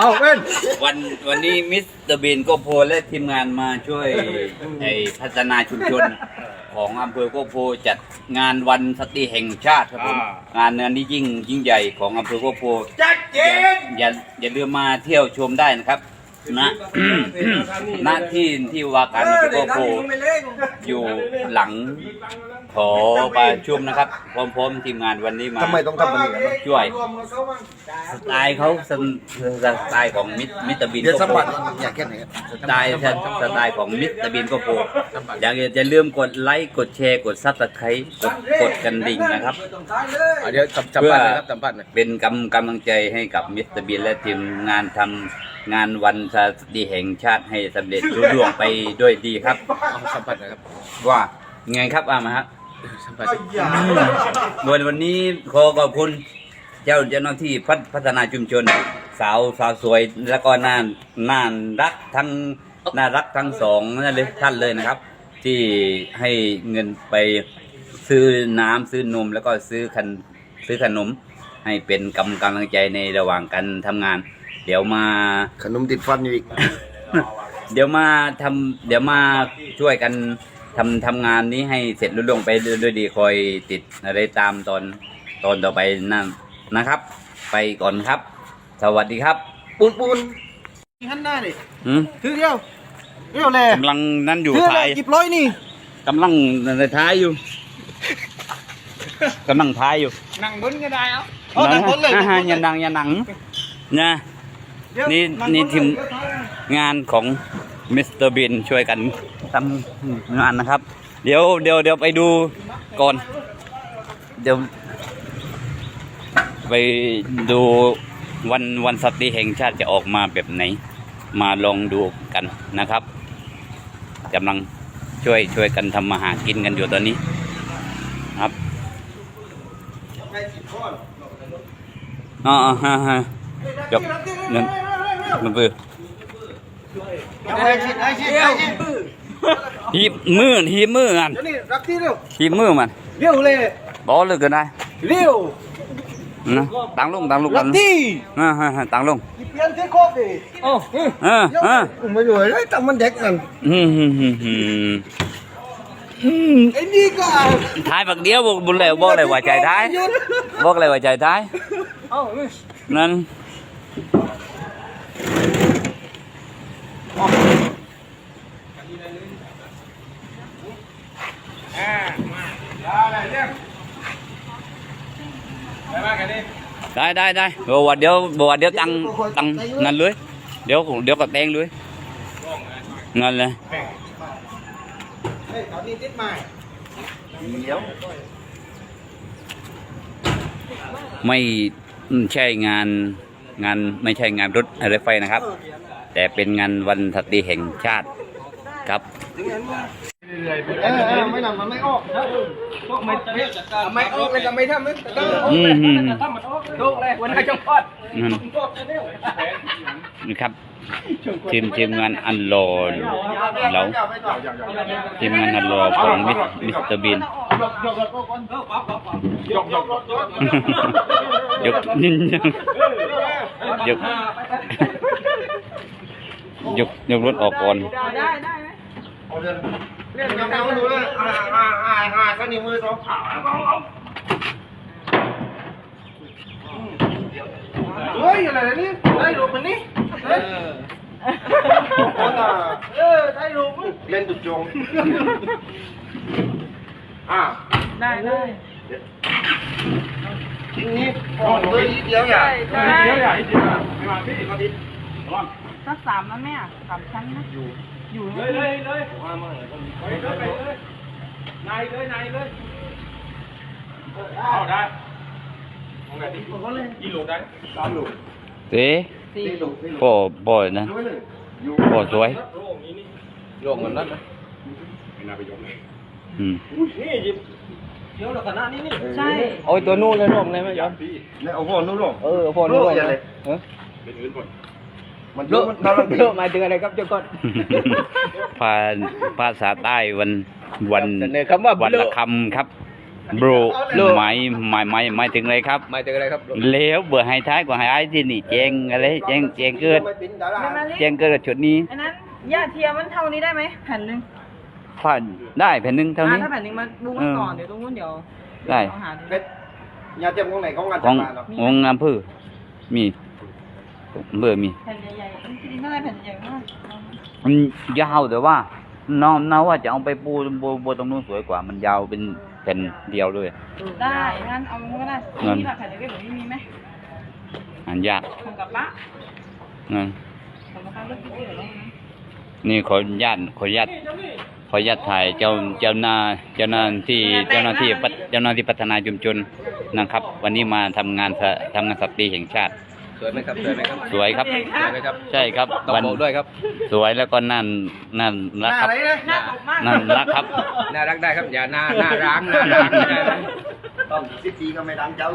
เอาเว้นวันวันนี้มิสเตอร์บีนโกโพและทีมงานมาช่วยไอ้พัฒนาชุมชนของอำเภอโกโพจัดงานวันสตรีแห่งชาติครับผมงานนี้ยิ่งยิ่งใหญ่ของอำเภอโกโพจัดเจอย่านอย่าอย่าลืมมาเที่ยวชมได้นะครับ ณณที่ที่ว่าการอำเภอโกโพอยู่หลังขอประชุมนะครับ พร้อมๆทีมงานวันนี้มาทำไมต้องทำแบบนี้กันช่วยสไตล์เขาสนสไตล์ของมิสมิสเตอร์บีนเดี๋ยวโกสัมโพผัสอยากแค่ไหนครับสไตล์สไตล์ของมิสเตอร์บีนโกโพอย่าอย่าลืมกดไลค์กดแชร์กดซับสไครต์กดกดกันดิ่งนะครับอะเดี๋ยวสัมสัมผัสหน่อยครับสัมผัสหน่อยเป็นกำกำลังใจให้กับมิสเตอร์บีนและทีมงานทำงานวันสตรีแห่งชาติให้สำเร็จรุ่ร่วงไปด้วยดีครับ เอาสัมผัสหน่อยครับว่าไงครับอามาครับสัมผัสวันวันนี้ขอขอบคุณเจ้าเจ้าหน้าที่พัฒพัฒนาชุมชน สาวสาวสวยแล้วก็น่าน่ารักทั้งน่ารักทั้งสองนั่นเลยท่านเลยนะครับ ที่ให้เงินไปซื้อน้ำซื้อนมแล้วก็ซื้อขนซื้อขนม ให้เป็นกำกำลังใจในระหว่างการทำงาน ดี๋ยวมา ขนมติดฟันอยู่อีก เดี๋ยวมาทำเดี๋ยวมาช่วยกันทำทำงานนี้ให้เสร็จรุ่ล่วงไปด้วยดีคอยติดอะไรตามตอนตอนต่อไปนั่นนะครับ ไปก่อนครับ สวัสดีครับปูนปูนหันหน้าดิอืมถือเดียวเดียวแลกำลังนั่นอยู่ถือเลท้ายยจิบร้อยนี่กำลังในท้ายอยู่กำลังท้ายอยู่ นั่งบนก็ได้เอาเอานั่งบนเลย อ่าฮะอย่านังอย่าหนังนะเดี๋ยว นี่งบนี่เลยทีมเดี๋ยวถ่ายงานของมิสเตอร์บินช่วยกันทำงานนะครับ เดี๋ยวเดี๋ยวเดี๋ยวไปดูก่อน เดี๋ยว ไปดูวันวันสตรีแห่งชาติจะออกมาแบบไหน มาลองดูกันนะครับกำลังช่วยช่วยกันทำมาหากินกันอยู่ตอนนี้ครับอ๋อฮะฮะ ยกเงินมันปือเอาไอ้ชิดไอ้ชิดไอ้ชิดหีบมือหีบมือกันเดี๋ยวนี่รักที่เร็วหีบมือมันเร็วเลยบอเลยกันได้เร็วนะตังลงตังลงรักักนที่อ่าฮะฮะตังลงเปลี่ยนที่โคบดิโอ้เออเออไม่รู้เลยตั้งมันเด็กนั่นอืมฮึมฮึมฮึมไอ้นี่ก็เอาท้ายฝักเดียวบอกบุญแล้วบอกเลยว่าใจท้ายบอกเลยว่าใจท้ายเอานั่น ได้ได้ได้บอกว่าเดี๋ยวบอกว่าเดี๋ยว ตังตังนั่นเลยเดี๋ยวเดี๋ยวก็แตงเลยนั่นเลยเฮ้ยตอนนี้ติดไม้ไม่ใช่งานงานไม่ใช่งานรถรถไฟนะครับ แต่เป็นงานวันสตรีแห่งชาติครับเออเออไม่นำมันไม่ออกนะไม่ไม่ออกเลยก็ไม่ทำเลยอืมฮึมถูกเลยวันไหนจังพอดนั่นนี่ครับทีมทีมงานอันโลเราทีมงานอันโลของมิสมิสเตอร์บีนยกยก ยกยกรถออกก่อนเล่นยังไงไม่รู้เลยอ่าอ่าอ่าอ่าก็นิ้วมือสองขาเฮ้ยอะไรนี่ได้รูปมันนี่เฮ้ยเออได้รูปเล่นตุจงอ่าได้ได้ ทีนี้ก่อนเลยเดียวใหญ่เดียวใหญ่เดียวไม่มาพี่มาดิสักสามนะแม่สามชั้นนะอยู่อยู่เลยเลยเลยมามาเลยไปเลยไปเลยนายเลยนายเลยเอาได้มองไหนดิอีหลูได้สามหลูเต้สี่สี่หลูสี่หลูพ่อพ่อนะด้วยเลยอยู่พ่อสวยโลงมันนั่นนะอืมนี่ยิบ เดี๋ยวเราขนาดนี้นี่ใช่โอ้ยตัวนู้นเลยร่มเลยไหมย้อนเนี่ยเอาพ่อนู้นลงเออพอนู้นโลลกงอย่าเลยเออมันโลเยอะกมันน่ารักดีโลกหมายถึงอะไรครับเจ้าก่อนภาภาษาใต้วันวันเสนอคำว่าวันโลละกคำครับโบรหมายหมายหมายหมายถึงอะไรครับหมายถึงอะไรครับแล้วเบื่อให้ท้ายกว่าให้ไอ้ที่นี่แจงอะไรแจงแจงเกิดไม่เป็นดาราแม่มาลิแจงเกิดกับชุดนี้อันนั้นย่าเทียมมันเท่านี้ได้ไหมแผ่นหนึ่ง ผ่านได้แผ่นหนึ่งเท่าอ่านี้ถ้าแผ่นหนึ่งมาดูมันก่อนเดี๋ยวตรงนู้นเดี๋ยวได้เอาหาดูเพชรยาเทียมของไหนของงานขจัองดการเนาะของอำเภอมีอำเภอมีแผ่นใหญ่ๆที่ดินอะไรแผ่นใหญ่มากมันยาวแต่ว่าน้องน้าว่าจะเอาไปปูปูปูตรงนู้นสวยกว่า มันยาวเป็นแผ่นเดียวเลย ได้ งั้นเอามันก็ได้เงิน มีหลักแผ่นเล็กๆแบบนี้มีไหมอันยากทำกับป้านั่นทำกับป้าเลือกที่เดียวแล้วนะนี่ขออนุญาตขออนุญาต ขออนุญาตถ่ายเจ้าเจ้าหน้าเจ้าหน้าที่เจ้าหน้าที่พัฒเจ้าหน้าที่พัฒนาชุมชนนะครับ วันนี้มาทำงานสะทำงานสตรีแห่งชาติ สวยไหมครับสวยไหมครับสวยครับสวยไหมครับใช่ครับต้องวันบอกด้วยครับ สวยแล้วก็นั่นนั่นหรักน้าครับอะไรนะน่าตกมากนั่นรักครับน่ารักได้ครับอย่าหน้าหน้าร้างหน้าร้างไม่ได้นะต้องสิบปีก็ไม่ดังเจ้า